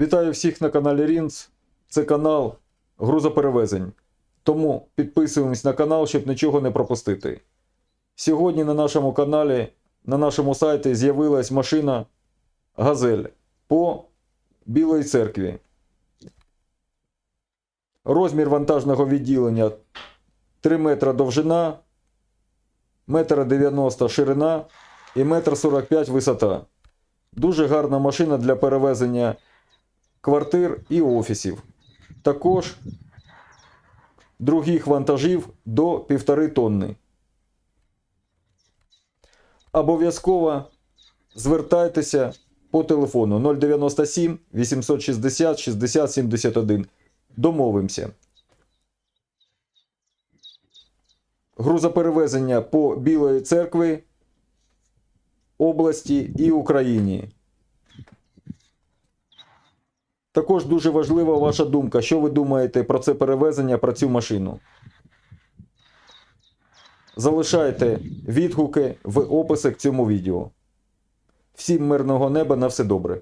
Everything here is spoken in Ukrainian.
Вітаю всіх на каналі Рінц. Це канал грузоперевезень. Тому підписуємось на канал, щоб нічого не пропустити. Сьогодні на нашому каналі, на нашому сайті з'явилась машина Газель по Білої церкві. Розмір вантажного відділення 3 метра довжина, 1,90 м ширина і 1,45 м висота. Дуже гарна машина для перевезення квартир і офісів. Також других вантажів до 1,5 тонни. Обов'язково звертайтеся по телефону 097 860 60 71. Домовимося. Грузоперевезення по Білої церкви, області і Україні. Також дуже важлива ваша думка. Що ви думаєте про це перевезення, про цю машину? Залишайте відгуки в описах к цьому відео. Всім мирного неба на все добре.